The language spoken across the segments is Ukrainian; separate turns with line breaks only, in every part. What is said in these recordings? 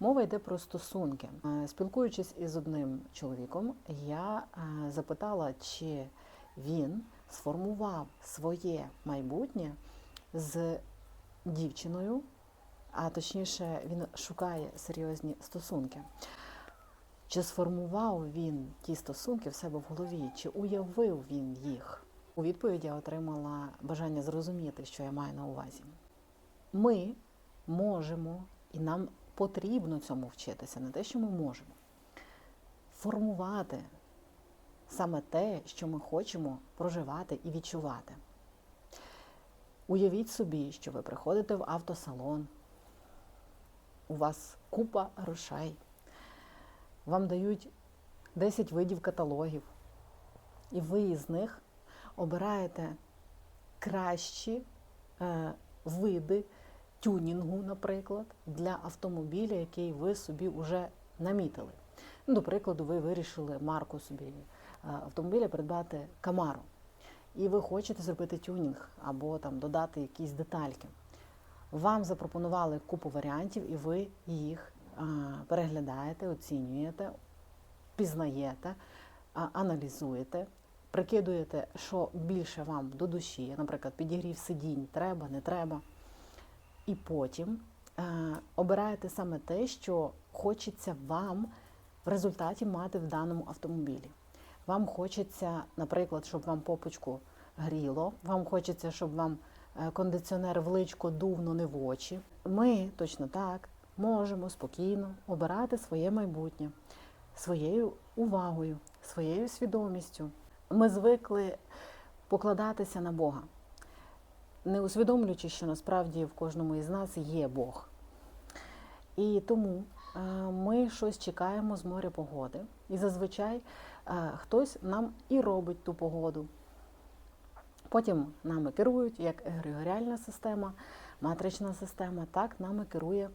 Мова йде про стосунки. Е, Спілкуючись із одним чоловіком, я е, запитала, чи він сформував своє майбутнє з дівчиною, а точніше, він шукає серйозні стосунки. Чи сформував він ті стосунки в себе в голові, чи уявив він їх? У відповіді я отримала бажання зрозуміти, що я маю на увазі. Ми можемо і нам потрібно цьому вчитися, не те, що ми можемо. Формувати саме те, що ми хочемо проживати і відчувати. Уявіть собі, що ви приходите в автосалон, у вас купа грошей, вам дають 10 видів каталогів, і ви із них обираєте кращі е, види тюнінгу, наприклад, для автомобіля, який ви собі вже намітили. Ну, до прикладу, ви вирішили марку собі е, автомобіля придбати Camaro. І ви хочете зробити тюнінг або там додати якісь детальки. Вам запропонували купу варіантів, і ви їх переглядаєте, оцінюєте, пізнаєте, аналізуєте, прикидуєте, що більше вам до душі, наприклад, підігрів сидінь, треба, не треба. І потім е, обираєте саме те, що хочеться вам в результаті мати в даному автомобілі. Вам хочеться, наприклад, щоб вам попочку гріло, вам хочеться, щоб вам е, кондиціонер в личко дув, но не в очі. Ми точно так можемо спокійно обирати своє майбутнє своєю увагою, своєю свідомістю. Ми звикли покладатися на Бога, не усвідомлюючи, що насправді в кожному із нас є Бог. І тому е, ми щось чекаємо з моря погоди. І зазвичай е, хтось нам і робить ту погоду. Потім нами керують як егрегоріальна система, матрична система, так нами керує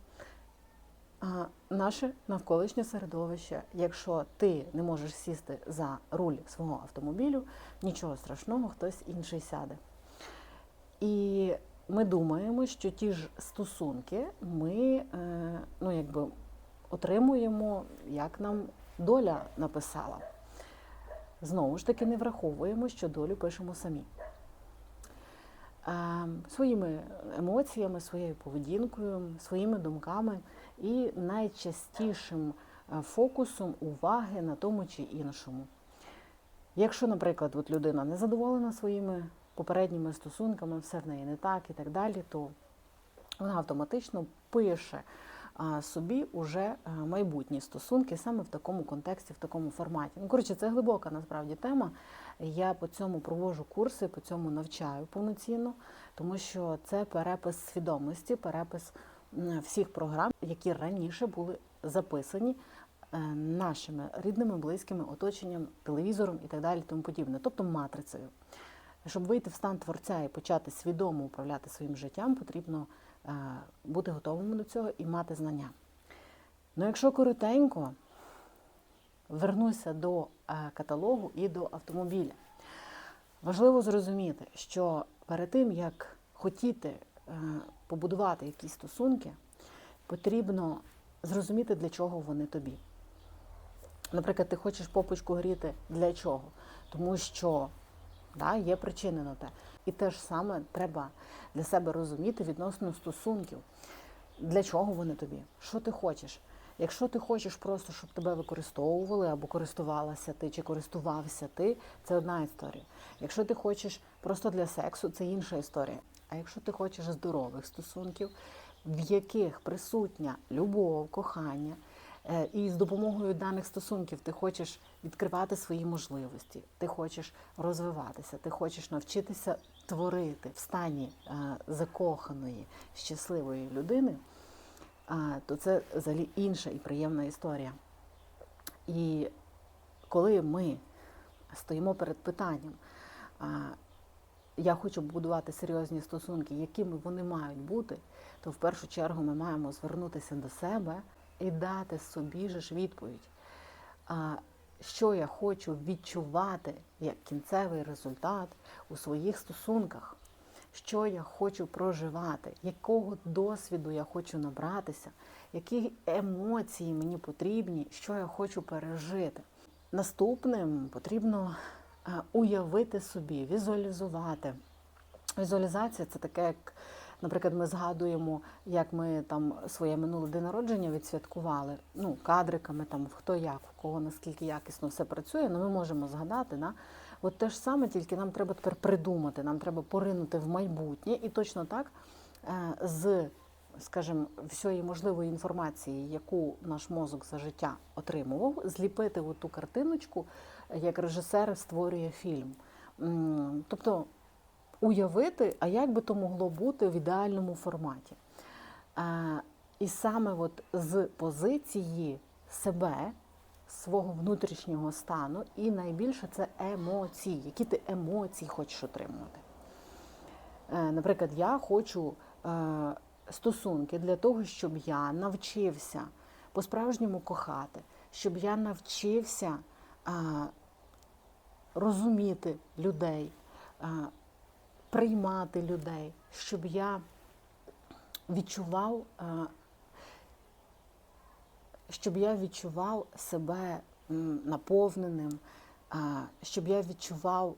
наше навколишнє середовище. Якщо ти не можеш сісти за руль свого автомобілю, нічого страшного, хтось інший сяде. І ми думаємо, що ті ж стосунки ми е, ну, якби, отримуємо, як нам доля написала. Знову ж таки, не враховуємо, що долю пишемо самі. Е, Своїми емоціями, своєю поведінкою, своїми думками і найчастішим е, фокусом уваги на тому чи іншому. Якщо, наприклад, от людина не задоволена своїми попередніми стосунками, все в неї не так і так далі, то вона автоматично пише собі уже майбутні стосунки саме в такому контексті, в такому форматі. Ну, коротше, це глибока насправді тема. Я по цьому проводжу курси, по цьому навчаю повноцінно, тому що це перепис свідомості, перепис всіх програм, які раніше були записані е, нашими рідними, близькими, оточенням, телевізором і так далі, тому подібне, тобто матрицею. Щоб вийти в стан творця і почати свідомо управляти своїм життям, потрібно е, бути готовим до цього і мати знання. Ну, якщо коротенько, вернуся до е, каталогу і до автомобіля. Важливо зрозуміти, що перед тим, як хотіти е, побудувати якісь стосунки, потрібно зрозуміти, для чого вони тобі. Наприклад, ти хочеш попочку гріти для чого? Тому що да, є на те. І те ж саме треба для себе розуміти відносно стосунків. Для чого вони тобі? Що ти хочеш? Якщо ти хочеш просто, щоб тебе використовували або користувалася ти чи користувався ти, це одна історія. Якщо ти хочеш просто для сексу, це інша історія. А якщо ти хочеш здорових стосунків, в яких присутня любов, кохання, і з допомогою даних стосунків ти хочеш відкривати свої можливості, ти хочеш розвиватися, ти хочеш навчитися творити в стані е, закоханої, щасливої людини, то це взагалі інша і приємна історія. І коли ми стоїмо перед питанням, я хочу будувати серйозні стосунки, якими вони мають бути, то в першу чергу ми маємо звернутися до себе і дати собі ж відповідь, що я хочу відчувати як кінцевий результат у своїх стосунках. що я хочу проживати, якого досвіду я хочу набратися, які емоції мені потрібні, що я хочу пережити. Наступним потрібно е, уявити собі, візуалізувати. Візуалізація це таке, як, наприклад, ми згадуємо, як ми там своє минуле день народження відсвяткували. Ну, кадриками, там хто як, в кого наскільки якісно все працює, ну ми можемо згадати. Да? От те ж саме, тільки нам треба тепер придумати, нам треба поринути в майбутнє і точно так е, з, скажімо, всієї можливої інформації, яку наш мозок за життя отримував, зліпити оту картиночку, як режисер створює фільм. Тобто уявити, а як би то могло бути в ідеальному форматі. Е, І саме от з позиції себе, свого внутрішнього стану, і найбільше це емоції, які ти емоції хочеш отримувати. Е, Наприклад, я хочу е, стосунки для того, щоб я навчився по-справжньому кохати, щоб я навчився розуміти людей, приймати людей, щоб я відчував, е, щоб я відчував себе наповненим, е, щоб я відчував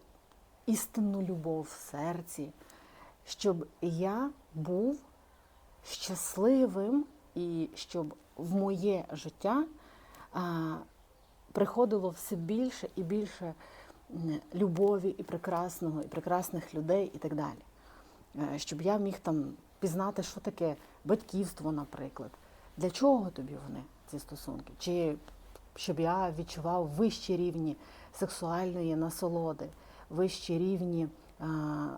істинну любов в серці, щоб я був щасливим і щоб в моє життя приходило все більше і більше любові і прекрасного, і прекрасних людей, і так далі. Е, Щоб я міг там пізнати, що таке батьківство, наприклад. Для чого тобі вони, ці стосунки? Чи щоб я відчував вищі рівні сексуальної насолоди, вищі рівні а,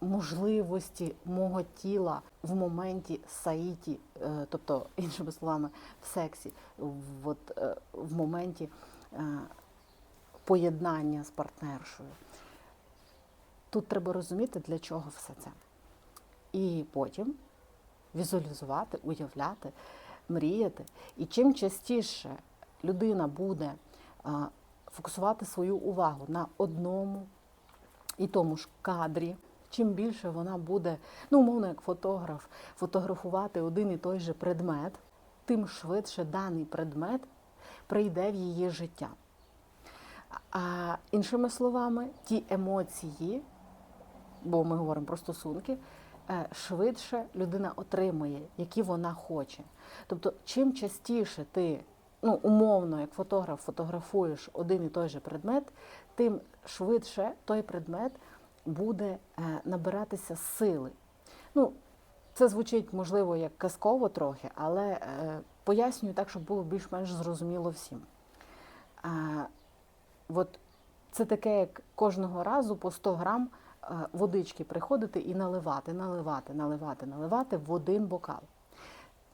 можливості мого тіла в моменті саїті, е, тобто, іншими словами, в сексі, в, от, е, в моменті е, поєднання з партнершою. Тут треба розуміти, для чого все це. І потім візуалізувати, уявляти, мріяти. І чим частіше людина буде фокусувати свою увагу на одному і тому ж кадрі, чим більше вона буде, ну, умовно, як фотограф, фотографувати один і той же предмет, тим швидше даний предмет прийде в її життя. А іншими словами, ті емоції, бо ми говоримо про стосунки, е, швидше людина отримує, які вона хоче. Тобто, чим частіше ти, ну, умовно, як фотограф, фотографуєш один і той же предмет, тим швидше той предмет буде е, набиратися сили. Ну, це звучить, можливо, як казково трохи, але е, пояснюю так, щоб було більш-менш зрозуміло всім. От це таке, як кожного разу по 100 грам е, водички приходити і наливати, наливати, наливати, наливати в один бокал.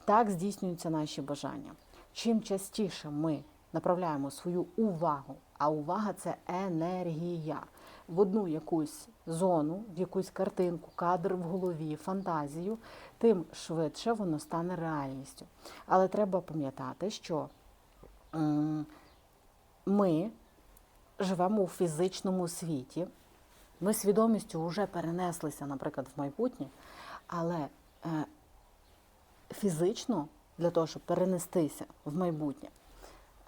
Так здійснюються наші бажання. Чим частіше ми направляємо свою увагу, а увага це енергія, в одну якусь зону, в якусь картинку, кадр в голові, фантазію, тим швидше воно стане реальністю. Але треба пам'ятати, що ми живемо у фізичному світі. Ми свідомістю вже перенеслися, наприклад, в майбутнє, але е, фізично для того, щоб перенестися в майбутнє,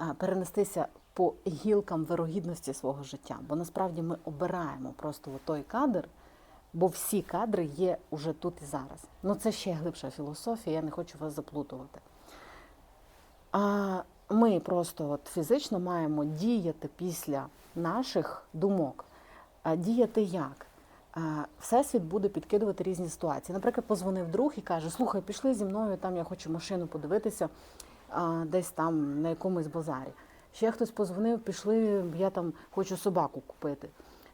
е, перенестися по гілкам вирогідності свого життя. Бо насправді ми обираємо просто той кадр, бо всі кадри є уже тут і зараз. Ну це ще глибша філософія, я не хочу вас заплутувати. А ми просто от фізично маємо діяти після наших думок. А діяти як? Всесвіт буде підкидувати різні ситуації. Наприклад, позвонив друг і каже: Слухай, пішли зі мною, там я хочу машину подивитися десь там на якомусь базарі. Ще хтось позвонив, пішли, я там хочу собаку купити.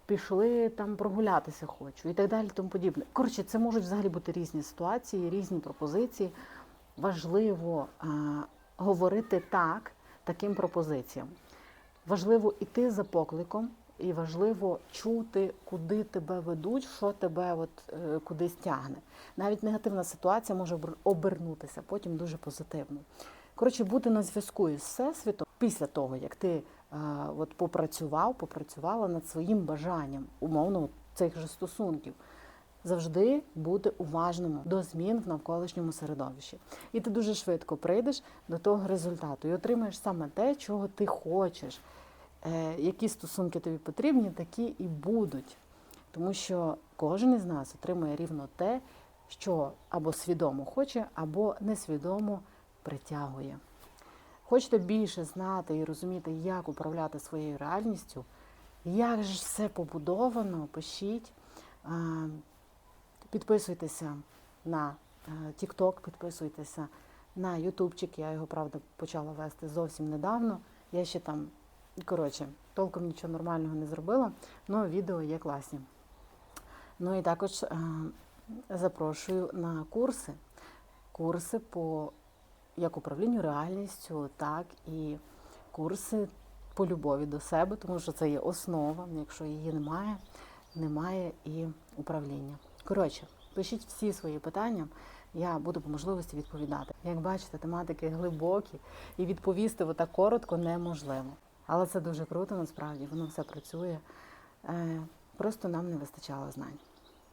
Пішли там прогулятися хочу і так далі, тому подібне. Коротше, це можуть взагалі бути різні ситуації, різні пропозиції. Важливо говорити так таким пропозиціям. Важливо йти за покликом, і важливо чути, куди тебе ведуть, що тебе от, е, кудись тягне. Навіть негативна ситуація може обернутися потім дуже позитивно. Коротше, бути на зв'язку із Всесвітом після того, як ти е, от, попрацював, попрацювала над своїм бажанням, умовно, цих же стосунків. Завжди бути уважним до змін в навколишньому середовищі. І ти дуже швидко прийдеш до того результату і отримаєш саме те, чого ти хочеш. Е, які стосунки тобі потрібні, такі і будуть. Тому що кожен із нас отримує рівно те, що або свідомо хоче, або несвідомо притягує. Хочете більше знати і розуміти, як управляти своєю реальністю, як ж все побудовано, пишіть, А, підписуйтеся на е, TikTok, підписуйтеся на Ютубчик. Я його, правда, почала вести зовсім недавно. Я ще там, коротше, толком нічого нормального не зробила, але відео є класні. Ну і також е, запрошую на курси. Курси по як управлінню реальністю, так і курси по любові до себе, тому що це є основа. Якщо її немає, немає і управління. Коротше, пишіть всі свої питання, я буду по можливості відповідати. Як бачите, тематики глибокі, і відповісти отак коротко неможливо. Але це дуже круто, насправді, воно все працює. Е, Просто нам не вистачало знань.